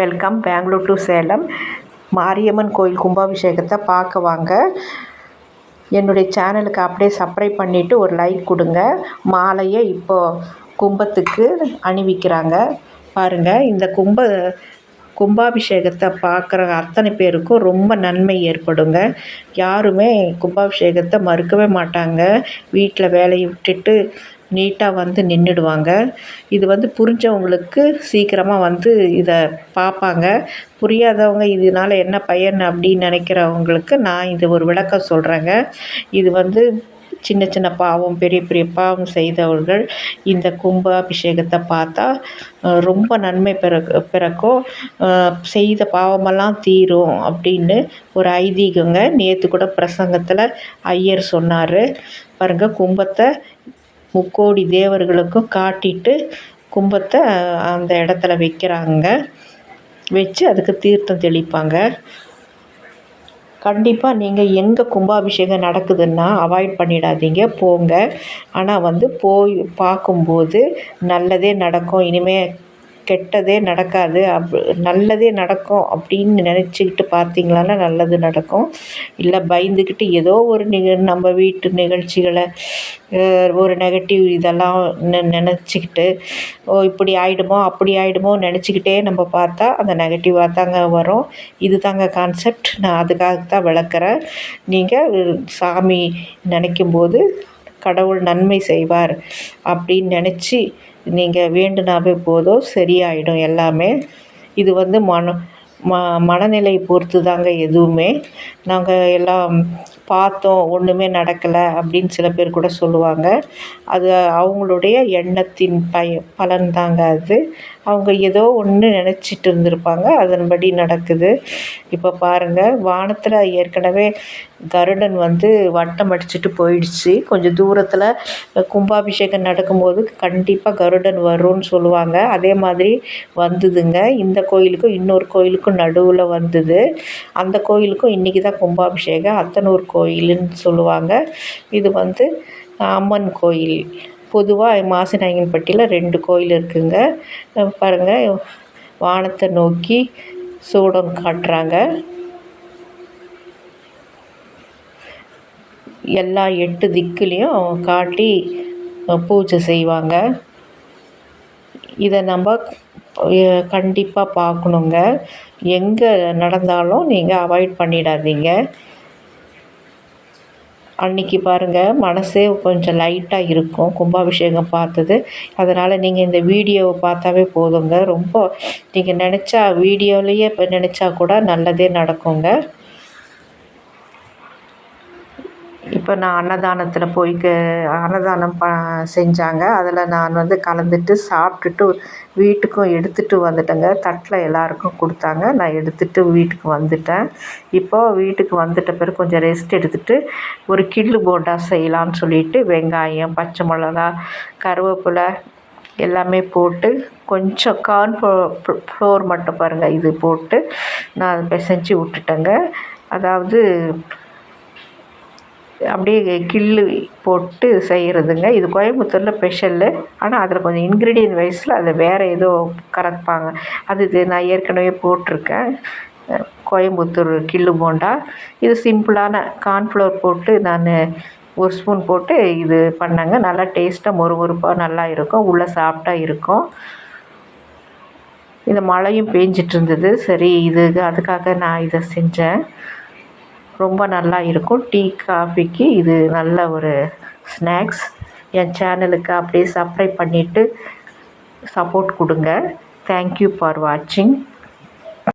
Welcome. Bangalore to Salem. Mariamman கோயில் கும்பாபிஷேகத்தை பார்க்க வாங்க. என்னுடைய சேனலுக்கு அப்படியே சப்ஸ்கிரைப் பண்ணிவிட்டு ஒரு லைக் கொடுங்க. மாலையை இப்போது கும்பத்துக்கு அணிவிக்கிறாங்க. பாருங்கள் இந்த கும்ப கும்பாபிஷேகத்தை பார்க்குற அத்தனை பேருக்கும் ரொம்ப நன்மை ஏற்படுங்க. யாருமே கும்பாபிஷேகத்தை மறுக்கவே மாட்டாங்க. வீட்டில் வேலையை விட்டுட்டு நீட்டாக வந்து நின்றுடுவாங்க இது வந்து புரிஞ்சவங்களுக்கு சீக்கிரமாக வந்து இதை பார்ப்பாங்க புரியாதவங்க இதனால் என்ன பயன்? அப்படின்னு நினைக்கிறவங்களுக்கு நான் இது ஒரு விளக்கம் சொல்கிறேங்க இது வந்து சின்ன சின்ன பாவம் பெரிய பெரிய பாவம் செய்தவர்கள் இந்த கும்பாபிஷேகத்தை பார்த்தா ரொம்ப நன்மை பிற பிறக்கும். செய்த பாவமெல்லாம் தீரும் அப்படின்னு ஒரு ஐதீகங்க. நேற்று கூட பிரசங்கத்தில் ஐயர் சொன்னார். பாருங்கள் கும்பத்தை முக்கோடி தேவர்களுக்கும் காட்டிட்டு கும்பத்தை அந்த இடத்துல வைக்கிறாங்க. வச்சு அதுக்கு தீர்த்தம் தெளிப்பாங்க. கண்டிப்பாக நீங்கள் எங்கே கும்பாபிஷேகம் நடக்குதுன்னா அவாய்ட் பண்ணிடாதீங்க போங்க. ஆனால் வந்து போய் பார்க்கும்போது நல்லதே நடக்கும். இனிமேல் கெட்டதே நடக்காது. அப் நல்லதே நடக்கும் அப்படின்னு நினச்சிக்கிட்டு பார்த்தீங்களான்னா நல்லது நடக்கும். இல்லை பயந்துக்கிட்டு ஏதோ ஒரு நிக நம்ம வீட்டு நிகழ்ச்சிகளை ஒரு நெகட்டிவ் இதெல்லாம் நெ நினச்சிக்கிட்டு ஓ இப்படி ஆகிடுமோ அப்படி ஆகிடுமோ நினச்சிக்கிட்டே நம்ம பார்த்தா அந்த நெகட்டிவாக தாங்க வரும். இது தாங்க கான்செப்ட் நான் அதுக்காக தான் விளக்குறேன். நீங்கள் சாமி நினைக்கும்போது கடவுள் நன்மை செய்வார் அப்படின்னு நினச்சி நீங்கள் வேண்டுனாவே போதும் சரியாயிடும் எல்லாமே. இது வந்து மன ம மனநிலை பொறுத்து தாங்க எதுவுமே. நாங்கள் எல்லாம் பார்த்தோம் ஒன்றுமே நடக்கலை அப்படின்னு சில பேர் கூட சொல்லுவாங்க. அது அவங்களுடைய எண்ணத்தின் பய பலன் தாங்க அது. அவங்க ஏதோ ஒன்று நினச்சிட்டு இருந்திருப்பாங்க. அதன்படி நடக்குது. இப்போ பாருங்கள் வானத்தில் ஏற்கனவே கருடன் வந்து வட்டம் அடிச்சுட்டு போயிடுச்சு. கொஞ்சம் தூரத்தில் கும்பாபிஷேகம் நடக்கும்போது கண்டிப்பாக கருடன் வரும்னு சொல்லுவாங்க. அதே மாதிரி வந்ததுங்க. இந்த கோயிலுக்கும் இன்னொரு கோயிலுக்கும் நடுவில் வந்தது. அந்த கோயிலுக்கும் இன்றைக்கி தான் கும்பாபிஷேகம். அத்தனூர் கோயிலுன்னு சொல்லுவாங்க. இது வந்து அம்மன் கோயில். பொதுவாக மாசிநாயக்கன்பட்டியில் ரெண்டு கோயில் இருக்குதுங்க பாருங்கள் வானத்தை நோக்கி சூடம் காட்டுறாங்க. எல்லா எட்டு திக்குலேயும் காட்டி பூஜை செய்வாங்க. இதை நம்ம கண்டிப்பாக பார்க்கணுங்க. எங்கே நடந்தாலும் நீங்கள் அவாய்ட் பண்ணிடாதீங்க. அன்றைக்கி பாருங்கள் மனசே கொஞ்சம் லைட்டாக இருக்கும். கும்பாபிஷேகம் பார்த்தது. அதனால் நீங்கள் இந்த வீடியோவை பார்த்தாவே போதுங்க. ரொம்ப நீங்கள் நினச்சா வீடியோலேயே இப்போ நினச்சா கூட நல்லதே நடக்குங்க. இப்போ நான் அன்னதானத்தில் போய் அன்னதானம் ப செஞ்சாங்க. அதில் நான் வந்து கலந்துட்டு சாப்பிட்டுட்டு வீட்டுக்கும் எடுத்துகிட்டு வந்துட்டேங்க. தட்டில் எல்லாருக்கும் கொடுத்தாங்க. நான் எடுத்துகிட்டு வீட்டுக்கு வந்துட்டேன். இப்போது வீட்டுக்கு வந்துட்ட பிறகு கொஞ்சம் ரெஸ்ட் எடுத்துகிட்டு ஒரு கிள்ளு போண்டா செய்யலான்னு சொல்லிட்டு வெங்காயம் பச்சை மிளகா கருவேப்பிலை எல்லாமே போட்டு கொஞ்சம் கார்ன் ஃப்ளோர் மட்டும் பாருங்கள் இது போட்டு நான் பிசைஞ்சி விட்டுட்டேங்க. அதாவது அப்படியே கிள்ளு போட்டு செய்கிறதுங்க இது கோயம்புத்தூரில் ஸ்பெஷல்லு ஆனால் அதில் கொஞ்சம் இன்க்ரீடியன்ட் வைஸில் அதை வேறு ஏதோ கலப்பாங்க அது இது நான் ஏற்கனவே போட்டிருக்கேன். கோயம்புத்தூர் கிள்ளு போண்டா. இது சிம்பிளான கார்ன்ஃப்ளவர் போட்டு நான் ஒரு ஸ்பூன் போட்டு இது பண்ணேங்க. நல்லா டேஸ்ட்டாக மொறு மொறுப்பாக நல்லா இருக்கும். உள்ளே சாஃப்டாக இருக்கும். இந்த மழையும் பேஞ்சிட்டு இருந்தது. சரி இது அதுக்காக நான் இதை செஞ்சேன். ரொம்ப நல்லா இருக்கும். டீ காஃபிக்கு இது நல்ல ஒரு ஸ்நாக்ஸ் என் சேனலுக்கு அப்படியே சப்ஸ்கிரைப் பண்ணிவிட்டு சப்போர்ட் கொடுங்க. தேங்க்யூ ஃபார் வாட்சிங்